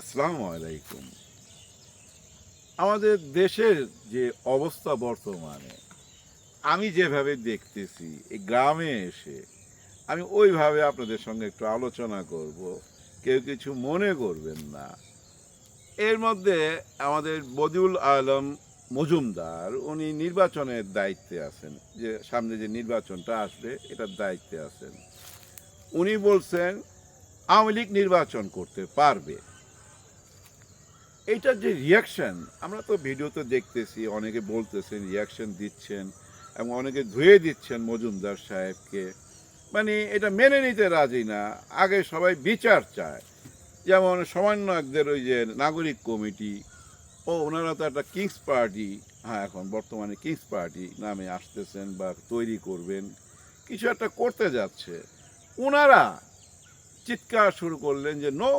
আসসালামু আলাইকুম। আমাদের দেশের যে অবস্থা বর্তমানে, আমি যেভাবে দেখতেছি, এই গ্রামে এসে আমি ওইভাবে আপনাদের সঙ্গে একটু আলোচনা করব। কেউ কিছু মনে করবেন না। এর মধ্যে আমাদের বদিউল আলম মজুমদার, উনি নির্বাচনের দায়িত্বে আছেন, যে সামনে যে নির্বাচনটা আসবে, এটার দায়িত্বে আছেন। উনি বলছেন, আওয়ামী লীগ নির্বাচন করতে পারবে। এইটার যে রিয়াকশন আমরা তো ভিডিওতে দেখতেছি, অনেকে বলতেছেন রিয়াকশন দিচ্ছেন এবং অনেকে ধুয়ে দিচ্ছেন মজুমদার সাহেবকে। মানে এটা মেনে নিতে রাজি না। আগে সবাই বিচার চায়। যেমন সমন্বয়কদের ওই যে নাগরিক কমিটি, ও ওনারা তো একটা কিংস পার্টি হ্যাঁ এখন বর্তমানে কিংস পার্টি নামে আসতেছেন বা তৈরি করবেন। কিছু একটা করতে যাচ্ছে। ওনারা চিৎকার শুরু করলেন যে, নো,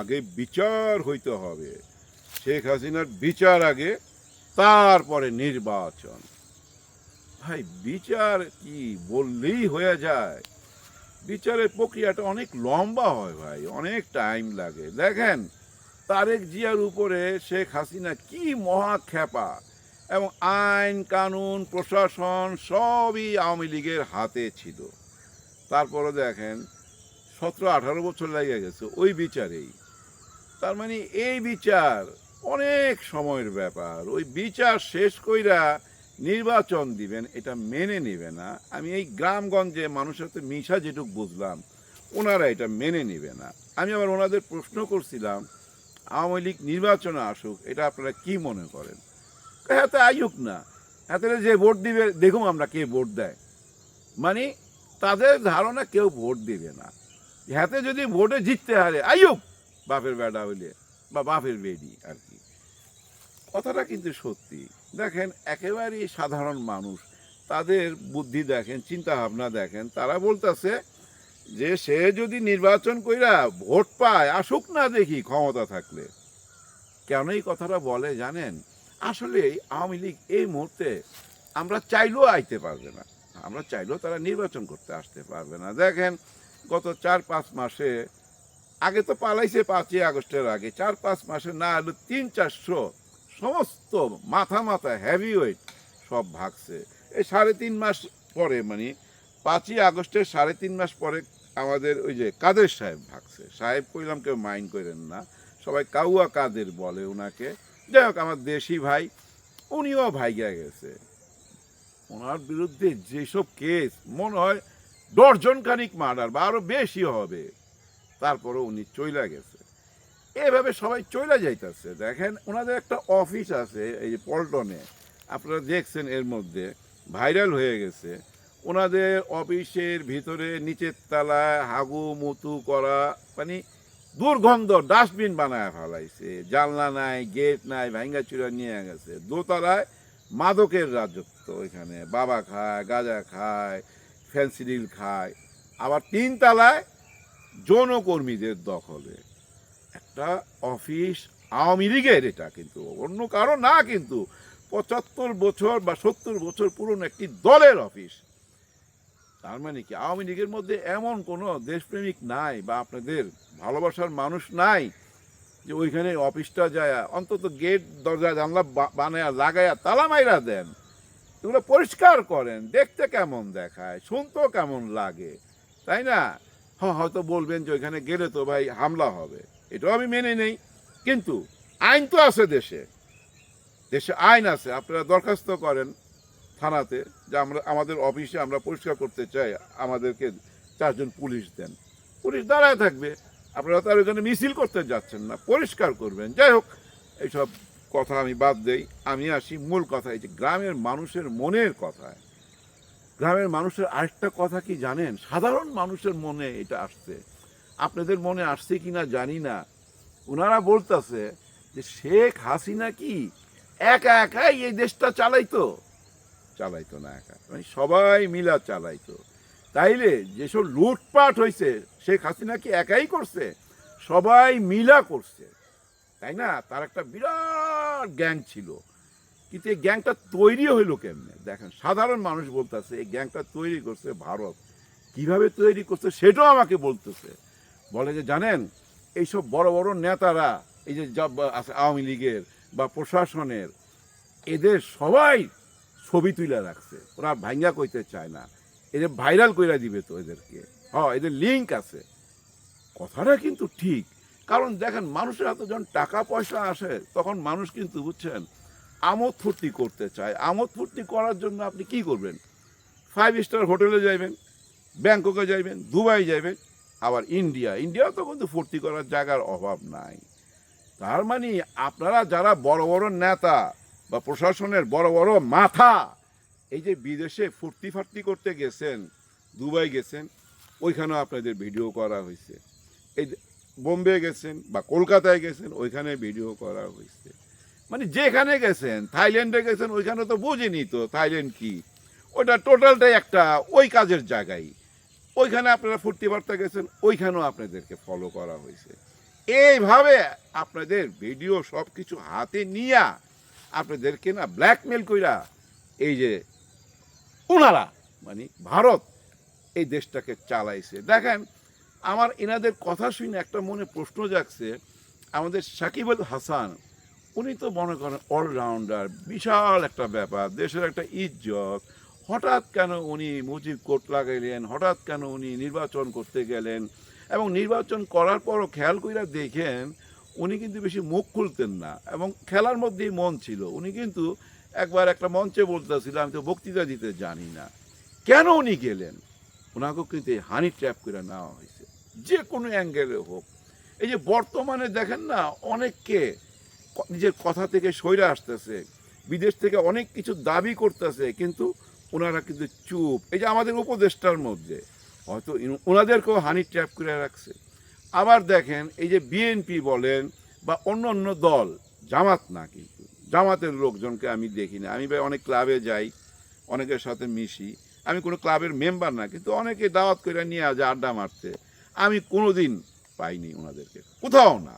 আগে বিচার হইতে হবে। শেখ হাসিনার বিচার আগে, তারপরে নির্বাচন। ভাই, বিচার কি বললেই হয়ে যায়? বিচারের প্রক্রিয়াটা অনেক লম্বা হয় ভাই, অনেক টাইম লাগে। দেখেন, তারেক জিয়ার উপরে শেখ হাসিনা কি মহা খেপা এবং আইন, কানুন, প্রশাসন সবই আওয়ামী লীগের হাতে ছিল। তারপরে দেখেন, সতেরো আঠারো বছর লেগে গেছে ওই বিচারেই। তার মানে এই বিচার অনেক সময়ের ব্যাপার। ওই বিচার শেষ কইরা নির্বাচন দিবেন, এটা মেনে নেবে না। আমি এই গ্রামগঞ্জে মানুষের সাথে মিশা যেটুক বুঝলাম, ওনারা এটা মেনে নেবে না। আমি আবার ওনাদের প্রশ্ন করছিলাম, আওয়ামী লীগ নির্বাচনে আসুক, এটা আপনারা কি মনে করেন? হাতে আইুক না। হাতে যে ভোট দিবে, দেখুন আমরা কে ভোট দেয়। মানে তাদের ধারণা কেউ ভোট দিবে না। হাতে যদি ভোটে জিততে হারে আইুক বাপের বেটা হইলে। বা বাপের বেডি আর কি। কথাটা কিন্তু সত্যি। দেখেন, একেবারেই সাধারণ মানুষ, তাদের বুদ্ধি দেখেন চিন্তা ভাবনা দেখেন, তারা বলতেছে যে সে যদি নির্বাচন কইরা ভোট পায়, আসুক না দেখি ক্ষমতা থাকলে। কেন এই কথাটা বলে জানেন? আসলে আওয়ামী লীগ এই মুহূর্তে আমরা চাইলেও আইতে পারবে না। আমরা চাইলেও তারা নির্বাচন করতে আসতে পারবে না। দেখেন, গত চার পাঁচ মাসে আগে তো পালাইছে পাঁচই আগস্টের আগে, চার পাঁচ মাসে না হলে তিন চারশো, সমস্ত মাথা মাথা হ্যাভি ওয়েট সব ভাগছে। এই সাড়ে তিন মাস পরে মানে পাঁচই আগস্টের সাড়ে তিন মাস পরে আমাদের ওই যে কাদের সাহেব ভাগছে? সাহেব কইলাম কেউ মাইন্ড করেন না। সবাই কাউয়া কাদের বলে ওনাকে যাই হোক, আমার দেশি ভাই, উনিও ভাইগা গেছে। ওনার বিরুদ্ধে যেসব কেস মনে হয় দশজন খানিক মার্ডার বা আরও বেশি হবে। তারপরে উনি চইলা গেছে। এভাবে সবাই চইলা যাইতেছে। দেখেন ওনাদের একটা অফিস আছে এই পল্টনে। আপনারা দেখছেন এর মধ্যে, ভাইরাল হয়ে গেছে। ওনাদের অফিসের ভিতরে নিচের তলায় হাগু মুতু করা মানে দুর্গন্ধ ডাস্টবিন বানায় ফেলাইছে। জানলা নাই, গেট নাই ভাঙ্গা চুরা নিয়ে গেছে। দোতলায় মাদকের রাজত্ব এখানে। বাবা খায়, গাঁজা খায়, ফেন্সিডিল খায়। আবার তিন তলায় যৌনকর্মীদের দখলে। একটা অফিস আওয়ামী লীগের এটা কিন্তু, অন্য কারও না কিন্তু। পঁচাত্তর বছর বা সত্তর বছর পুরনো একটি দলের অফিস। তার মানে কি, আওয়ামী লীগের মধ্যে এমন কোনো দেশপ্রেমিক নাই বা আপনাদের ভালোবাসার মানুষ নাই যে ওইখানে অফিসটা যায়, অন্তত গেট, দরজা, জানলা বানায়া, লাগায়া, তালা মাইরা দেন। এগুলো পরিষ্কার করেন, দেখতে কেমন দেখায়, শুনতেও কেমন লাগে। তাই না? হ- হয়তো বলবেন যে ওইখানে গেলে তো ভাই হামলা হবে। এটাও আমি মেনে নেই। কিন্তু আইন তো আছে দেশে। দেশে আইন আছে, আপনারা দরখাস্ত করেন থানাতে যে আমরা, আমাদের অফিসে আমরা পরিষ্কার করতে চাই, আমাদেরকে চারজন পুলিশ দেন। পুলিশ দাঁড়ায় থাকবে। আপনারা তার ওখানে মিছিল করতে যাচ্ছেন না, পরিষ্কার করবেন। যাই হোক, এইসব কথা আমি বাদ দেই। আমি আসি মূল কথা এই যে গ্রামের মানুষের মনের কথায়। গ্রামের মানুষের আরেকটা কথা কি জানেন? সাধারণ মানুষের মনে এটা আসছে। আপনাদের মনে আসছে কি না জানি না। ওনারা বলতেছে যে, শেখ হাসিনা কি একা একাই এই দেশটা চালাইতো? চালাইতো না একা। মানে সবাই মিলা চালাইতো। তাইলে যেসব লুটপাট হয়েছে শেখ হাসিনা কি একাই করছে? সবাই মিলা করছে। তাই না? তার একটা বিরাট গ্যাং ছিল। কিন্তু এই গ্যাংটা তৈরি হইল কেমনে? দেখেন, সাধারণ মানুষ বলতেছে, এই গ্যাংটা তৈরি করছে ভারত। কীভাবে তৈরি করছে সেটাও আমাকে বলতেছে। বলে যে, জানেন, এইসব বড় বড় নেতারা, এই যে জব আছে আওয়ামী লীগের বা প্রশাসনের, এদের সবাই ছবি তুলে রাখছে। ওরা ভাঙ্গা কইতে চায় না। এদের ভাইরাল কইরা দিবে তো এদেরকে। হ এদের লিঙ্ক আছে। কথাটা কিন্তু ঠিক। কারণ দেখেন, মানুষের হাতে যখন টাকা পয়সা আসে, তখন মানুষ কিন্তু, বুঝছেন আমোদ ফুর্তি করতে চায়। আমোদ ফুর্তি করার জন্য আপনি কি করবেন? ফাইভ স্টার হোটেলে যাইবেন, ব্যাংককে যাইবেন, দুবাই যাইবেন, আবার ইন্ডিয়া। ইন্ডিয়া তো কিন্তু ফুর্তি করার জায়গার অভাব নাই। তার মানে আপনারা যারা বড় বড় নেতা বা প্রশাসনের বড় বড় মাথা, এই যে বিদেশে ফুর্তি ফার্তি করতে গেছেন, দুবাই গেছেন, ওইখানেও আপনাদের ভিডিও করা হয়েছে। এই বোম্বে গেছেন বা কলকাতায় গেছেন, ওইখানে ভিডিও করা হয়েছে। মানে যেখানে গেছেন, থাইল্যান্ডে গেছেন, ওইখানে তো বুঝিনি তো থাইল্যান্ড কি। ওটা টোটালটাই একটা ওই কাজের জায়গায়। ওইখানে আপনারা ফুর্তি বার্তা গেছেন, ওইখানেও আপনাদেরকে ফলো করা হয়েছে। এইভাবে আপনাদের ভিডিও সব কিছু হাতে নিয়ে আপনাদেরকে না ব্ল্যাকমেল কইরা এই যে ওনারা মানে ভারত এই দেশটাকে চালাইছে। দেখেন, আমার এনাদের কথা শুনে একটা মনে প্রশ্ন জাগছে, আমাদের সাকিব আল হাসান উনি তো মনে করেন অলরাউন্ডার বিশাল একটা ব্যাপার, দেশের একটা ইজ্জত। হঠাৎ কেন উনি মুজিব কোর্ট লাগাইলেন? হঠাৎ কেন উনি নির্বাচন করতে গেলেন? এবং নির্বাচন করার পরও খেয়াল কইরা দেখেন, উনি কিন্তু বেশি মুখ খুলতেন না এবং খেলার মধ্যেই মন ছিল। উনি কিন্তু একবার একটা মঞ্চে বলতেছিল আমি তো বক্তৃতা দিতে জানি না। কেন উনি গেলেন? ওনাকেও কিন্তু এই হানি ট্র্যাপ করে নেওয়া হয়েছে যে কোনো অ্যাঙ্গেলে হোক। এই যে বর্তমানে দেখেন না, অনেককে নিজের কথা থেকে সইরে আসতেছে। বিদেশ থেকে অনেক কিছু দাবি করতেছে, কিন্তু ওনারা কিন্তু চুপ। এই যে আমাদের উপদেষ্টার মধ্যে, হয়তো ওনাদেরকেও হানি ট্র্যাপ করে রাখছে। আবার দেখেন, এই যে বিএনপি বলেন বা অন্য অন্য দল, জামাত না কিন্তু, জামাতের লোকজনকে আমি দেখি না। আমি ভাই অনেক ক্লাবে যাই, অনেকের সাথে মিশি। আমি কোনো ক্লাবের মেম্বার না, কিন্তু অনেকে দাওয়াত করে নিয়ে আজ আড্ডা মারতে। আমি কোনোদিন পাইনি ওনাদেরকে। কোথাও না।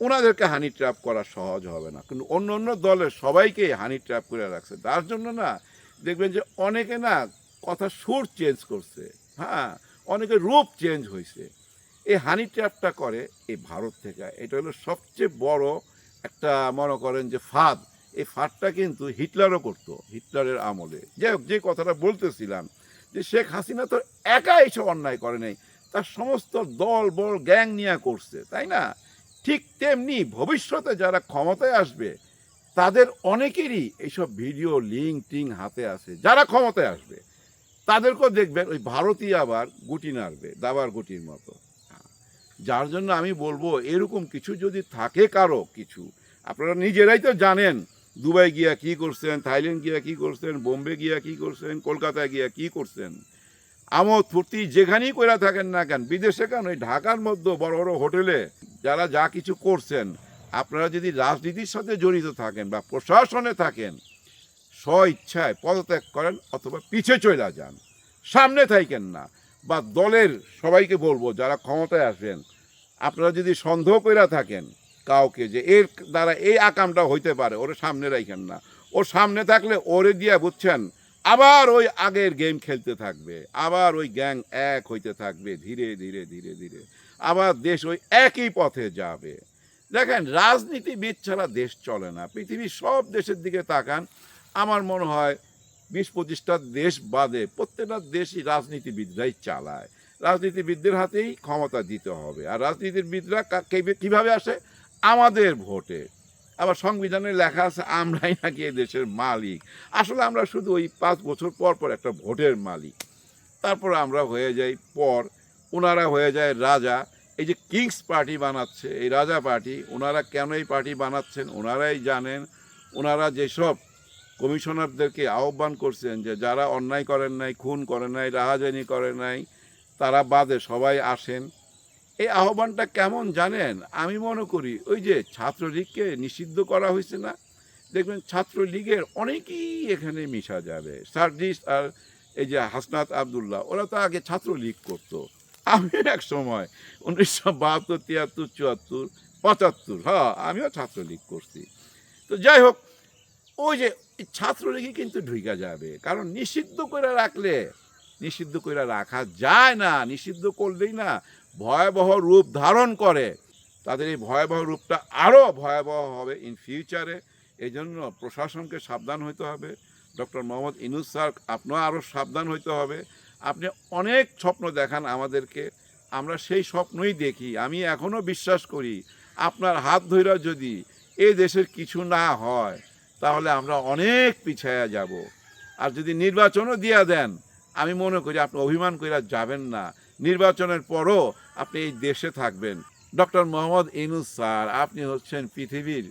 ওনাদেরকে হানি ট্র্যাপ করা সহজ হবে না। কিন্তু অন্য অন্য দলের সবাইকে হানি ট্র্যাপ করে রাখছে। তার জন্য না, দেখবেন যে অনেকে না কথা সুর চেঞ্জ করছে। হ্যাঁ অনেকে রূপ চেঞ্জ হয়েছে এই হানি ট্র্যাপটা করে এই ভারত থেকে। এটা হলো সবচেয়ে বড় একটা মনে করেন যে ফাঁদ। এই ফাঁদটা কিন্তু হিটলারও করতো, হিটলারের আমলে। যাই হোক, যে কথাটা বলতেছিলাম যে শেখ হাসিনা তো একা এইসব অন্যায় করে নাই। তার সমস্ত দল, বল, গ্যাং নিয়ে করছে, তাই না? ঠিক তেমনি ভবিষ্যতে যারা ক্ষমতায় আসবে, তাদের অনেকেরই এইসব ভিডিও লিঙ্ক টিং হাতে আছে। যারা ক্ষমতায় আসবে, তাদেরকেও দেখবেন ওই ভারতীয় আবার গুটি নাড়বে, দাবার গুটির মতো। যার জন্য আমি বলব, এরকম কিছু যদি থাকে কারও, কিছু, আপনারা নিজেরাই তো জানেন, দুবাই গিয়া কি করছেন, থাইল্যান্ড গিয়া কি করছেন, বোম্বে গিয়া কি করছেন, কলকাতায় গিয়া কি করছেন, আমোদ ফুর্তি যেখানেই করে থাকেন না কেন, বিদেশে কেন, ওই ঢাকার মধ্যে বড় বড় হোটেলে যারা যা কিছু করছেন, আপনারা যদি রাজনীতির সাথে জড়িত থাকেন বা প্রশাসনে থাকেন স্ব ইচ্ছায় পদত্যাগ করেন অথবা পিছে চলে যান, সামনে থাকেন না বা দলের সবাইকে বলব যারা ক্ষমতায় আসবেন আপনারা যদি সন্দেহ করে থাকেন কাউকে যে এর দ্বারা এই আকামটা হইতে পারে, ওরে সামনে রাখেন না। ওর সামনে থাকলে ওরে দিয়া বুঝছেন, আবার ওই আগের গেম খেলতে থাকবে, আবার ওই গ্যাং এক হইতে থাকবে, ধীরে ধীরে ধীরে ধীরে। আবার দেশ ওই একই পথে যাবে। দেখেন, রাজনীতিবিদ ছাড়া দেশ চলে না। পৃথিবীর সব দেশের দিকে তাকান, আমার মনে হয় বিশ পঁচিশটা দেশ বাদে প্রত্যেকটা দেশই রাজনীতিবিদরাই চালায়। রাজনীতিবিদদের হাতেই ক্ষমতা দিতে হবে। আর রাজনীতিবিদরা কা- কে- আসে? আমাদের ভোটে। আবার সংবিধানে লেখা আছে, আমরাই নাকি দেশের মালিক। আসলে আমরা শুধু ওই পাঁচ বছর পর পর একটা ভোটের মালিক। তারপর আমরা হয়ে যাই পর ওনারা হয়ে যায় রাজা। এই যে কিংস পার্টি বানাচ্ছে, এই রাজা পার্টি, ওনারা কেন এই পার্টি বানাচ্ছেন ওনারাই জানেন। ওনারা যেসব কমিশনারদেরকে আহ্বান করছেন যে যারা অন্যায় করেন নাই, খুন করেন নাই, রাহাজানি করেন নাই, তারা বাদে সবাই আসেন। এই আহ্বানটা কেমন জানেন? আমি মনে করি ওই যে ছাত্রলীগকে নিষিদ্ধ করা হয়েছে না? দেখবেন ছাত্রলীগের অনেকেই এখানে মিশা যাবে। সার্জিস আর এই যে হাসনাত আবদুল্লাহ, ওরা তো আগে ছাত্রলীগ করতো। আমি এক সময় উনিশশো বাহাত্তর, তিয়াত্তর, চুয়াত্তর, পঁচাত্তর হ্যাঁ আমিও ছাত্রলীগ করছি। তো যাই হোক, ওই যে ছাত্রলীগই কিন্তু ঢুকা যাবে, কারণ নিষিদ্ধ করে রাখলে, নিষিদ্ধ করে রাখা যায় না, নিষিদ্ধ করলেই না ভয়াবহ রূপ ধারণ করে। তাদের এই ভয়াবহ রূপটা আরও ভয়াবহ হবে ইন ফিউচারে এই জন্য প্রশাসনকে সাবধান হইতে হবে। ডক্টর মোহাম্মদ ইনুস স্যার আপনার আরও সাবধান হইতে হবে। আপনি অনেক স্বপ্ন দেখান আমাদেরকে। আমরা সেই স্বপ্নই দেখি। আমি এখনও বিশ্বাস করি, আপনার হাত ধইরা যদি এ দেশের কিছু না হয়, তাহলে আমরা অনেক পিছায়া যাব। আর যদি নির্বাচনও দিয়া দেন, আমি মনে করি আপনি অভিমান করে যাবেন না। নির্বাচনের পরও আপনি এই দেশে থাকবেন। ডক্টর মোহাম্মদ ইনুস স্যার, আপনি হচ্ছেন পৃথিবীর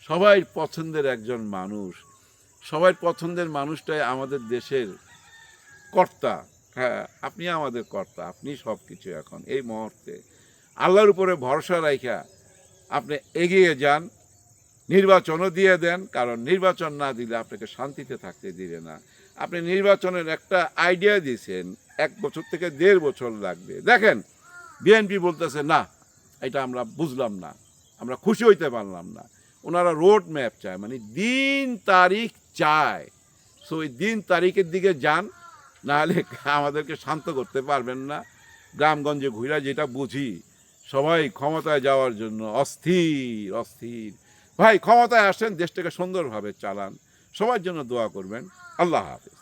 সবাই পছন্দের একজন মানুষ। সবাই পছন্দের মানুষটাই আমাদের দেশের কর্তা। হ্যাঁ আপনি আমাদের কর্তা, আপনি সব কিছু এখন, এই মুহূর্তে। আল্লাহর উপরে ভরসা রাখা আপনি এগিয়ে যান, নির্বাচনও দিয়ে দেন, কারণ নির্বাচন না দিলে আপনাকে শান্তিতে থাকতে দিবে না। আপনি নির্বাচনের একটা আইডিয়া দিয়েছেন, এক বছর থেকে দেড় বছর লাগবে। দেখেন বিএনপি বলতেছে, না, এটা আমরা বুঝলাম না, আমরা খুশি হইতে পারলাম না। ওনারা রোড ম্যাপ চায় মানে দিন তারিখ চায়। সো ওই দিন তারিখের দিকে যান নাহলে আমাদেরকে শান্ত করতে পারবেন না। গ্রামগঞ্জে ঘুরা যেটা বুঝি, সবাই ক্ষমতায় যাওয়ার জন্য অস্থির অস্থির। ভাই, ক্ষমতায় আসেন, দেশটাকে সুন্দরভাবে চালান। সবার জন্য দোয়া করবেন। আল্লাহ হাফিজ।